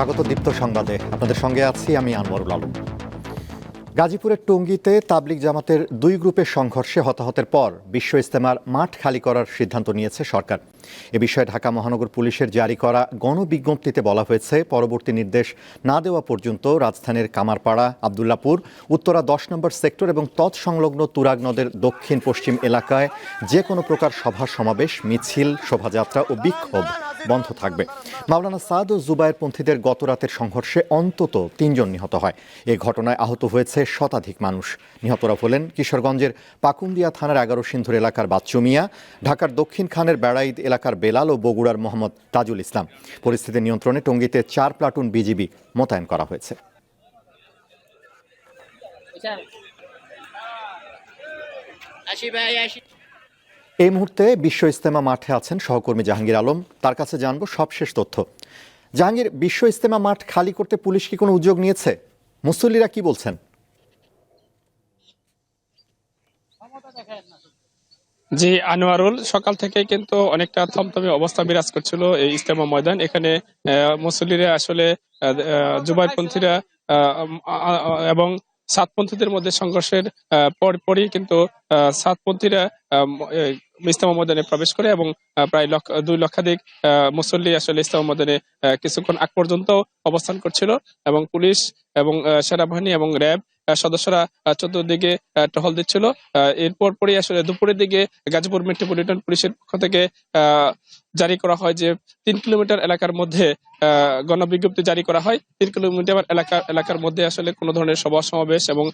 স্বাগত দীপ্ত সংবাদে। আপনাদের সঙ্গে আছি আমি আনোয়ারুল আলম। গাজীপুরের টঙ্গীতে তাবলিগ জামাতের দুই গ্রুপের সংঘর্ষে হতাহতের পর বিশ্ব ইস্তেমার মাঠ খালি করার সিদ্ধান্ত নিয়েছে সরকার। এ বিষয়ে ঢাকা মহানগর পুলিশের জারি করা গণবিজ্ঞপ্তিতে বলা হয়েছে, পরবর্তী নির্দেশ না দেওয়া পর্যন্ত রাজধানীর কামারপাড়া, আবদুল্লাপুর, উত্তরা দশ নম্বর সেক্টর এবং তৎসংলগ্ন তুরাগ নদের দক্ষিণ পশ্চিম এলাকায় যে কোনো প্রকার সভা সমাবেশ মিছিল, শোভাযাত্রা ও বিক্ষোভ বন্ধ থাকবে। মাওলানা সাদ ও জুবায়ের পন্থীদের গত রাতের সংঘর্ষে অন্তত তিনজন নিহত হয়। এ ঘটনায় আহত হয়েছে শতাধিক মানুষ। নিহতরা হলেন কিশোরগঞ্জের পাকুন্দিয়া থানার এগারো সিন্ধুর এলাকার বাচ্চু মিয়া ঢাকার দক্ষিণ খানের বেড়াইদ এলাকার বেলাল ও বগুড়ার মোহাম্মদ তাজুল ইসলাম। পরিস্থিতি নিয়ন্ত্রণে টঙ্গীতে চার প্লাটুন বিজিবি মোতায়েন করা হয়েছে। আসি ভাই, আসি। এই মুহূর্তে বিশ্ব ইস্তেমা মাঠে আছেন সহকর্মী জাহাঙ্গীর আলম। তার কাছে জানব সবশেষ তথ্য। জাহাঙ্গীর বিশ্ব ইস্তেমা মাঠ খালি করতে পুলিশ কি কোনো উদ্যোগ নিয়েছে? মুসল্লিরা কি বলছেন? জি আনোয়ারুল সকাল থেকে কিন্তু অনেকটা থমথমে অবস্থা বিরাজ করছিল এই ইস্তেমা ময়দান। এখানে মুসল্লিরা আসলে আ- এবং সাতপন্থীদের মধ্যে সংঘর্ষের আহ, পর পরই কিন্তু সাতপন্থীরা আহ, ম- এই ইস্তেমা ময়দানে প্রবেশ করে এবং প্রায় দুই লক্ষাধিক মুসল্লি আসলে ইস্তেমা ময়দানে আহ, কিছুক্ষণ আগ পর্যন্ত অবস্থান করছিল এবং পুলিশ এবং সেনাবাহিনী এবং র্যাব সদস্যরা চতুর্দিকে টহল দিচ্ছিল। এরপর পরই আসলে দুপুরের দিকে গাজীপুর মেট্রোপলিটন পুলিশের পক্ষ থেকে জারি করা হয় যে তিন কিলোমিটার এলাকার মধ্যে গণবিজ্ঞপ্তি জারি করা হয়। তিন কিলোমিটার এলাকা এলাকার মধ্যে আসলে কোনো ধরনের সভা সমাবেশ এবং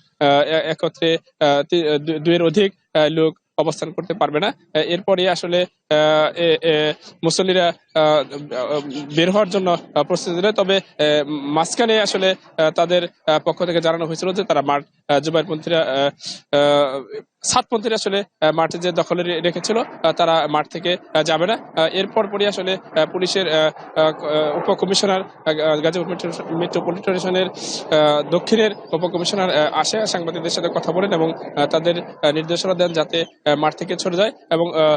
একত্রে আহ, তি- দু- দুইয়ের অধিক লোক অবস্থান করতে পারবে না। এরপরে আসলে মুসল্লিরা বের হওয়ার জন্য প্রস্তুতি নেয়। তবে মাঝখানে আসলে তাদের পক্ষ থেকে জানানো হয়েছিল যে তারা মাঠ জুবাইরপন্থীরা সাতপন্থীরা আসলে মাঠে যে দখলে রেখেছিল তারা মাঠ থেকে যাবে না। এরপর পরই আসলে পুলিশের উপকমিশনার গাজীপুর মেট্রোপলিটনের দক্ষিণের উপকমিশনার আসে সাংবাদিকদের সাথে কথা বলেন এবং তাদের নির্দেশনা দেন যাতে মাঠ থেকে ছড়ে যায় এবং আহ,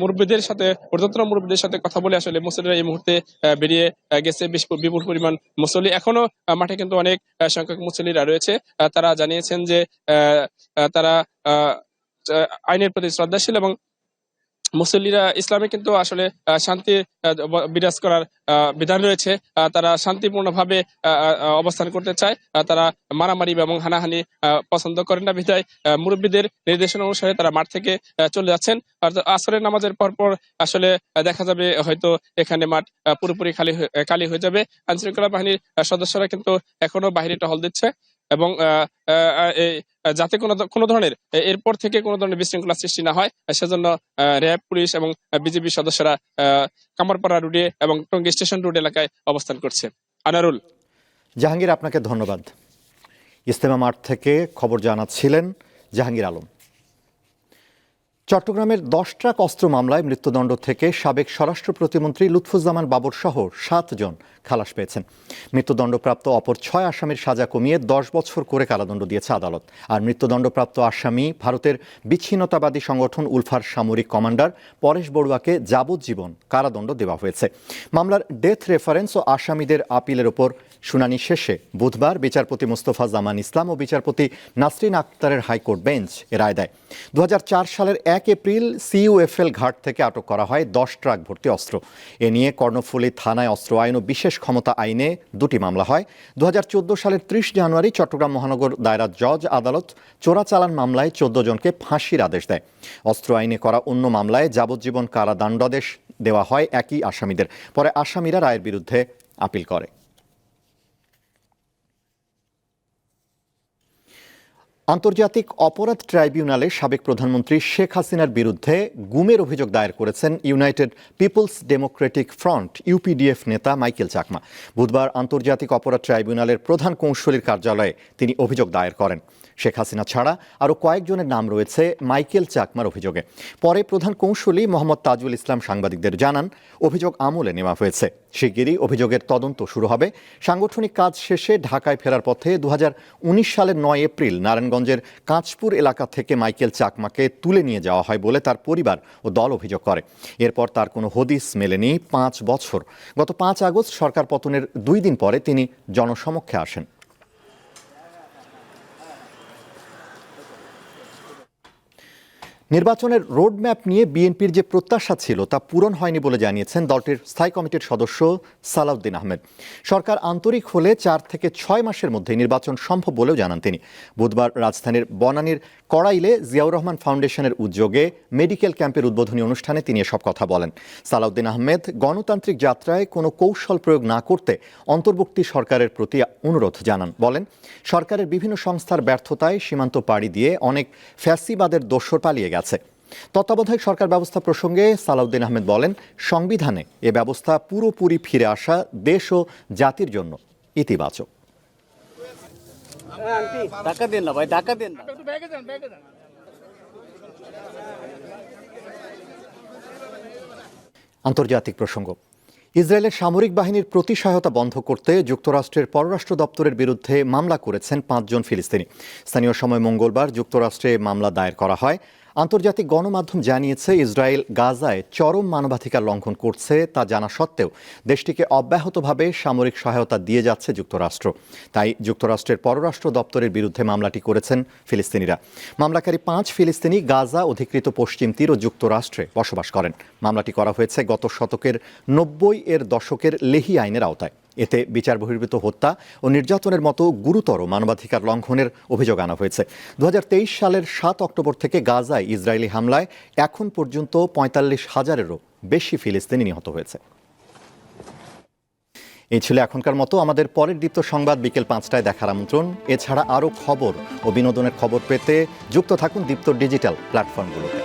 মুরব্বীদের সাথে ঊর্ধ্বতন মুরব্বীদের সাথে কথা বলে আসলে মুসলিরা এই মুহূর্তে বেরিয়ে গেছে। বিপুল পরিমাণ মুসলি এখনও মাঠে কিন্তু অনেক সংখ্যক মুসল্লিরা রয়েছে তারা জানিয়েছেন যে তারা আইনের প্রতি শ্রদ্ধাশীল এবং মুসল্লিরা ইসলামে কিন্তু আসলে শান্তি বিরাজ করার বিধান রয়েছে। তারা শান্তিপূর্ণভাবে অবস্থান করতে চায়। তারা মারামারি এবং হানাহানি পছন্দ করেন না বিধায়। মুরব্বীদের নির্দেশনা অনুসারে তারা মাঠ থেকে চলে যাচ্ছেন। আসরের নামাজের পর পর আসলে দেখা যাবে হয়তো এখানে মাঠ পুরোপুরি খালি খালি হয়ে যাবে। আইনশৃঙ্খলা বাহিনীর সদস্যরা কিন্তু এখনও বাহিরে টহল দিচ্ছে। এবং যাতে কোনো কোনো ধরনের এরপর থেকে কোনো ধরনের বিশৃঙ্খলা সৃষ্টি না হয় সেজন্য র্যাব, পুলিশ এবং বিজেপি সদস্যরা কামারপাড়া রোডে এবং টঙ্গী স্টেশন রোড এলাকায় অবস্থান করছে। আনারুল। জাহাঙ্গীর, আপনাকে ধন্যবাদ। ইস্তেমা মাঠ থেকে খবর জানাচ্ছিলেন জাহাঙ্গীর আলম। চট্টগ্রামের দশ ট্রাক অস্ত্র মামলায় মৃত্যুদণ্ড থেকে সাবেক স্বরাষ্ট্র প্রতিমন্ত্রী লুৎফুজ্জামান বাবর সহ সাতজন খালাস পেয়েছেন। মৃত্যুদণ্ডপ্রাপ্ত অপর ছয় আসামির সাজা কমিয়ে দশ বছর করে কারাদণ্ড দিয়েছে আদালত। আর মৃত্যুদণ্ডপ্রাপ্ত আসামি ভারতের বিচ্ছিন্নতাবাদী সংগঠন উলফার সামরিক কমান্ডার পরেশ বড়ুয়াকে যাবজ্জীবন কারাদণ্ড দেওয়া হয়েছে। মামলার ডেথ রেফারেন্স ও আসামিদের আপিলের ওপর শুনানি শেষে বুধবার বিচারপতি মোস্তফা জামান ইসলাম ও বিচারপতি নাসরিন আক্তারের হাইকোর্ট বেঞ্চ এ রায় দেয়। দু হাজার চার সালের এক এপ্রিল সিইউএফএল ঘাট থেকে আটক করা হয় দশ ট্রাক ভর্তি অস্ত্র। এ নিয়ে কর্ণফুলী থানায় অস্ত্র আইন ও বিশেষ ক্ষমতা আইনে দুটি মামলা হয়। দু হাজার চোদ্দ সালের ত্রিশ জানুয়ারি চট্টগ্রাম মহানগর দায়রা জজ আদালত চোরাচালান মামলায় চোদ্দ জনকে ফাঁসির আদেশ দেয়। অস্ত্র আইনে করা অন্য মামলায় যাবজ্জীবন কারাদণ্ডাদেশ দেওয়া হয় একই আসামিদের। পরে আসামিরা রায়ের বিরুদ্ধে আপিল করে। আন্তর্জাতিক অপরাধ ট্রাইব্যুনালে সাবেক প্রধানমন্ত্রী শেখ হাসিনার বিরুদ্ধে গুমের অভিযোগ দায়ের করেছেন united peoples democratic front, UPDF নেতা মাইকেল চাকমা। বুধবার আন্তর্জাতিক অপরাধ ট্রাইব্যুনালের প্রধান কৌঁসুলির কার্যালয়ে তিনি অভিযোগ দায়ের করেন। শেখ হাসিনা ছাড়া আরও কয়েকজনের নাম রয়েছে মাইকেল চাকমার অভিযোগে। পরে প্রধান কৌঁসুলি মোহাম্মদ তাজুল ইসলাম সাংবাদিকদের জানান, অভিযোগ আমলে নেওয়া হয়েছে। শিগগিরই অভিযোগের তদন্ত শুরু হবে। সাংগঠনিক কাজ শেষে ঢাকায় ফেরার পথে দু হাজার উনিশ সালের নয় এপ্রিল নারায়ণগঞ্জ কিশোরগঞ্জের কাঁচপুর এলাকা থেকে মাইকেল চাকমাকে তুলে নিয়ে যাওয়া হয় বলে তার পরিবার ও দল অভিযোগ করে। এরপর তার কোনো হদিস মেলেনি পাঁচ বছর। গত পাঁচ আগস্ট সরকার পতনের দুই দিন পরে তিনি জনসমক্ষে আসেন। নির্বাচনের রোডম্যাপ নিয়ে বিএনপির যে প্রত্যাশা ছিল তা পূরণ হয়নি বলে জানিয়েছেন দলটির স্থায়ী কমিটির সদস্য সালাউদ্দিন আহমেদ। সরকার আন্তরিক হলে চার থেকে ছয় মাসের মধ্যে নির্বাচন সম্ভব বলেও জানান তিনি। বুধবার রাজধানীর বনানীর কড়াইলে জিয়াউর রহমান ফাউন্ডেশনের উদ্যোগে মেডিকেল ক্যাম্পের উদ্বোধনী অনুষ্ঠানে তিনি এসব কথা বলেন। সালাউদ্দিন আহমেদ, গণতান্ত্রিক যাত্রায় কোনো কৌশল প্রয়োগ না করতে অন্তর্বর্তী সরকারের প্রতি অনুরোধ জানান। বলেন, সরকারের বিভিন্ন সংস্থার ব্যর্থতায় সীমান্ত পাড়ি দিয়ে অনেক ফ্যাসিবাদের দোসর পালিয়ে গেছে। তত্ত্বাবধায়ক সরকার ব্যবস্থা প্রসঙ্গে সালাউদ্দিন আহমেদ বলেন সংবিধানে এ ব্যবস্থা পুরোপুরি ফিরে আসা দেশ ও জাতির জন্য ইতিবাচক। ধাক্কা না ভাই ধাক্কা না। আন্তর্জাতিক প্রসঙ্গ। ইসরায়েলের সামরিক বাহিনীর প্রতি সহায়তা বন্ধ করতে যুক্তরাষ্ট্রের পররাষ্ট্র দপ্তরের বিরুদ্ধে মামলা করেছেন পাঁচজন ফিলিস্তিনি। স্থানীয় সময় মঙ্গলবার যুক্তরাষ্ট্রে মামলা দায়ের করা হয়। আন্তর্জাতিক গণমাধ্যম জানিয়েছে, ইসরায়েল গাজায় চরম মানবাধিকার লঙ্ঘন করছে তা জানা সত্ত্বেও দেশটিকে অব্যাহতভাবে সামরিক সহায়তা দিয়ে যাচ্ছে যুক্তরাষ্ট্র। তাই যুক্তরাষ্ট্রের পররাষ্ট্র দপ্তরের বিরুদ্ধে মামলাটি করেছেন ফিলিস্তিনিরা। মামলাকারী পাঁচ ফিলিস্তিনি গাজা অধিকৃত পশ্চিম তীর ও যুক্তরাষ্ট্রে বসবাস করেন। মামলাটি করা হয়েছে গত শতকের নব্বই এর দশকের লেহি আইনের আওতায়। এতে বিচার বহির্ভূত হত্যা ও নির্যাতনের মতো গুরুতর মানবাধিকার লঙ্ঘনের অভিযোগ আনা হয়েছে। দু হাজার তেইশ সালের সাত অক্টোবর থেকে গাজায় ইসরায়েলি হামলায় এখন পর্যন্ত পঁয়তাল্লিশ হাজারেরও বেশি ফিলিস্তিনি নিহত হয়েছে। এই ছিল এখনকার মতো। আমাদের পরের দীপ্ত সংবাদ বিকেল পাঁচটায় দেখার আমন্ত্রণ। এছাড়া আরও খবর ও বিনোদনের খবর পেতে যুক্ত থাকুন দীপ্ত ডিজিটাল প্ল্যাটফর্মগুলোতে।